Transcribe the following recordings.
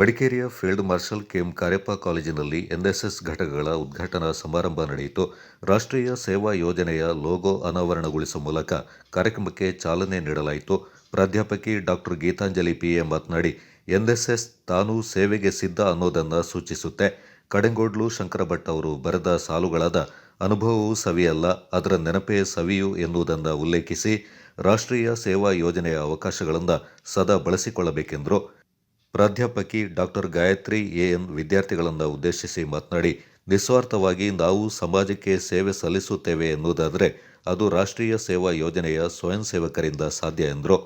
ಮಡಿಕೇರಿಯ field marshal KM Cariappa ಕಾಲೇಜಿನಲ್ಲಿ NSS ಘಟಕಗಳ ಉದ್ಘಾಟನಾ ಸಮಾರಂಭ ನಡೆಯಿತು. ರಾಷ್ಟ್ರೀಯ ಸೇವಾ ಯೋಜನೆಯ ಲೋಗೋ ಅನಾವರಣಗೊಳಿಸುವ ಮೂಲಕ ಕಾರ್ಯಕ್ರಮಕ್ಕೆ ಚಾಲನೆ ನೀಡಲಾಯಿತು. ಪ್ರಾಧ್ಯಾಪಕಿ ಡಾಕ್ಟರ್ ಗೀತಾಂಜಲಿ ಪಿಎ ಮಾತನಾಡಿ, ಎನ್ಎಸ್ಎಸ್ ತಾನು ಸೇವೆಗೆ ಸಿದ್ಧ ಅನ್ನೋದನ್ನು ಸೂಚಿಸುತ್ತೆ. ಕಡೆಂಗೋಡ್ಲು ಶಂಕರಭಟ್ ಅವರು ಬರೆದ ಸಾಲುಗಳಾದ ಅನುಭವವು ಸವಿಯಲ್ಲ, ಅದರ ನೆನಪೇ ಸವಿಯು ಎನ್ನುವುದನ್ನು ಉಲ್ಲೇಖಿಸಿ, ರಾಷ್ಟ್ರೀಯ ಸೇವಾ ಯೋಜನೆಯ ಅವಕಾಶಗಳನ್ನು ಸದಾ ಬಳಸಿಕೊಳ್ಳಬೇಕೆಂದರು ಪ್ರಾಧ್ಯಾಪಕಿ ಡಾಕ್ಟರ್ ಗಾಯತ್ರಿ ಎಎನ್ ವಿದ್ಯಾರ್ಥಿಗಳನ್ನು ಉದ್ದೇಶಿಸಿ ಮಾತನಾಡಿ, ನಿಸ್ವಾರ್ಥವಾಗಿ ನಾವು ಸಮಾಜಕ್ಕೆ ಸೇವೆ ಸಲ್ಲಿಸುತ್ತೇವೆ ಎನ್ನುವುದಾದರೆ ಅದು ರಾಷ್ಟ್ರೀಯ ಸೇವಾ ಯೋಜನೆಯ ಸ್ವಯಂ ಸೇವಕರಿಂದ ಸಾಧ್ಯ ಎಂದರು.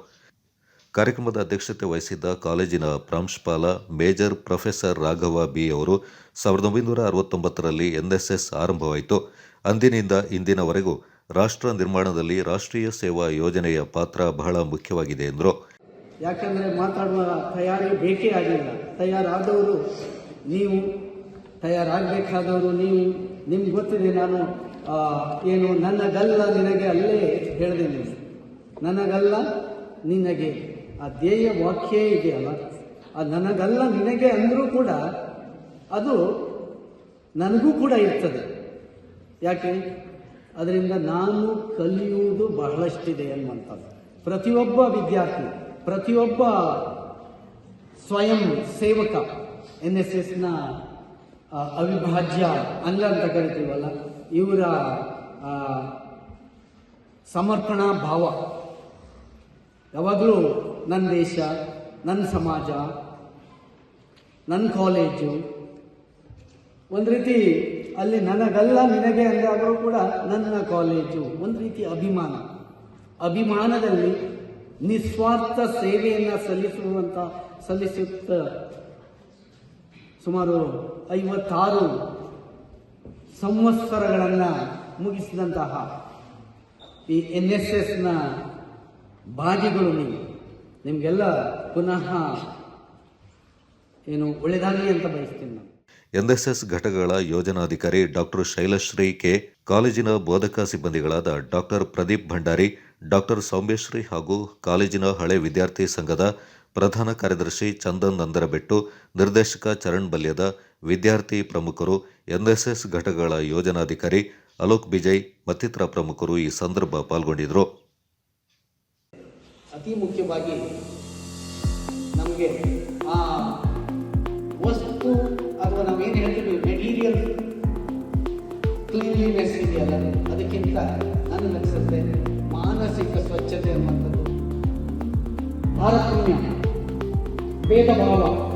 ಕಾರ್ಯಕ್ರಮದ ಅಧ್ಯಕ್ಷತೆ ವಹಿಸಿದ್ದ ಕಾಲೇಜಿನ ಪ್ರಾಂಶುಪಾಲ ಮೇಜರ್ ಪ್ರೊಫೆಸರ್ ರಾಘವ ಬಿ ಅವರು ಸಾವಿರದ ಒಂಬೈನೂರ ಅರವತ್ತೊಂಬತ್ತರಲ್ಲಿ ಎನ್ಎಸ್ಎಸ್ ಆರಂಭವಾಯಿತು. ಅಂದಿನಿಂದ ಇಂದಿನವರೆಗೂ ರಾಷ್ಟ್ರ ನಿರ್ಮಾಣದಲ್ಲಿ ರಾಷ್ಟ್ರೀಯ ಸೇವಾ ಯೋಜನೆಯ ಪಾತ್ರ ಬಹಳ ಮುಖ್ಯವಾಗಿದೆ ಎಂದರು. ಯಾಕಂದರೆ ಮಾತಾಡುವ ತಯಾರಿ ಬೇಕೇ ಆಗಿಲ್ಲ. ತಯಾರಾದವರು ನೀವು, ತಯಾರಾಗಬೇಕಾದವರು ನೀವು. ನಿಮ್ಗೆ ಗೊತ್ತಿದೆ, ನಾನು ಏನು ನನಗಲ್ಲ ನಿನಗೆ ಅಲ್ಲೇ ಹೇಳಿದೆ ನೀನು. ನನಗಲ್ಲ ನಿನಗೆ, ಆ ಧ್ಯೇಯ ವಾಕ್ಯ ಇದೆಯಲ್ಲ, ಆ ನನಗಲ್ಲ ನಿನಗೆ ಅಂದರೂ ಕೂಡ ಅದು ನನಗೂ ಕೂಡ ಇರ್ತದೆ. ಯಾಕೆ? ಅದರಿಂದ ನಾನು ಕಲಿಯುವುದು ಬಹಳಷ್ಟಿದೆ ಅನ್ನುವಂಥದ್ದು. ಪ್ರತಿಯೊಬ್ಬ ವಿದ್ಯಾರ್ಥಿ ಪ್ರತಿಯೊಬ್ಬ ಸ್ವಯಂ ಸೇವಕ ಎನ್ ಎಸ್ ಎಸ್ನ ಅವಿಭಾಜ್ಯ ಅಂಗ ಅಂತ ಕರಿತೀವಲ್ಲ, ಇವರ ಸಮರ್ಪಣಾ ಭಾವ. ಯಾವಾಗಲೂ ನನ್ನ ದೇಶ ನನ್ನ ಸಮಾಜ ನನ್ನ ಕಾಲೇಜು ಒಂದು ರೀತಿ ಅಲ್ಲಿ ನನಗಲ್ಲ, ನಿನಗೆ ಅಂದಾಗಲೂ ಕೂಡ ನನ್ನ ಕಾಲೇಜು ಒಂದು ರೀತಿ ಅಭಿಮಾನ. ಅಭಿಮಾನದಲ್ಲಿ ನಿಸ್ವಾರ್ಥ ಸೇವೆಯನ್ನು ಸಲ್ಲಿಸುವಂಥ ಸಲ್ಲಿಸುತ್ತ ಸುಮಾರು ಐವತ್ತಾರು ಸಂವತ್ಸರಗಳನ್ನು ಮುಗಿಸಿದಂತಹ ಈ ಎನ್ ಎಸ್ ಎಸ್ನ ಭಾಗಿಗಳು ನೀವು. ನಿಮಗೆಲ್ಲ ಪುನಃ ಏನು ಒಳ್ಳೆಯದಾಗಲಿ ಅಂತ ಬಯಸ್ತೀನಿ ನಾನು. ಎನ್ಎಸ್ಎಸ್ ಘಟಕಗಳ ಯೋಜನಾಧಿಕಾರಿ ಡಾಕ್ಟರ್ ಶೈಲಶ್ರೀ ಕೆ, ಕಾಲೇಜಿನ ಬೋಧಕ ಸಿಬ್ಬಂದಿಗಳಾದ ಡಾಕ್ಟರ್ ಪ್ರದೀಪ್ ಭಂಡಾರಿ ಡಾಕ್ಟರ್ ಸೌಮ್ಯಶ್ರೀ ಹಾಗೂ ಕಾಲೇಜಿನ ಹಳೆ ವಿದ್ಯಾರ್ಥಿ ಸಂಘದ ಪ್ರಧಾನ ಕಾರ್ಯದರ್ಶಿ ಚಂದನ್ ನಂದರಬೆಟ್ಟು, ನಿರ್ದೇಶಕ ಚರಣ್ ಬಲ್ಯದ ವಿದ್ಯಾರ್ಥಿ ಪ್ರಮುಖರು, ಎನ್ಎಸ್ಎಸ್ ಘಟಕಗಳ ಯೋಜನಾಧಿಕಾರಿ ಅಲೋಕ್ ಬಿಜಯ್ ಮತ್ತಿತರ ಪ್ರಮುಖರು ಈ ಸಂದರ್ಭ ಪಾಲ್ಗೊಂಡಿದ್ದರು. ಅತಿ ಮುಖ್ಯವಾಗಿ ನಮಗೆ ಆ ವಸ್ತು ಅಥವಾ ನಾವೇನು ಹೇಳ್ತೀವಿ ಮೆಟೀರಿಯಲ್ ಕ್ಲೀನ್ಲಿನೆಸ್ ಇದೆಯಲ್ಲ, ಅದಕ್ಕಿಂತ ನನ್ನ ಅನಿಸುತ್ತೆ ಮಾನಸಿಕ ಸ್ವಚ್ಛತೆ ಅನ್ನುವಂಥದ್ದು. ತಾರತಮ್ಯ ಭೇದ ಭಾವ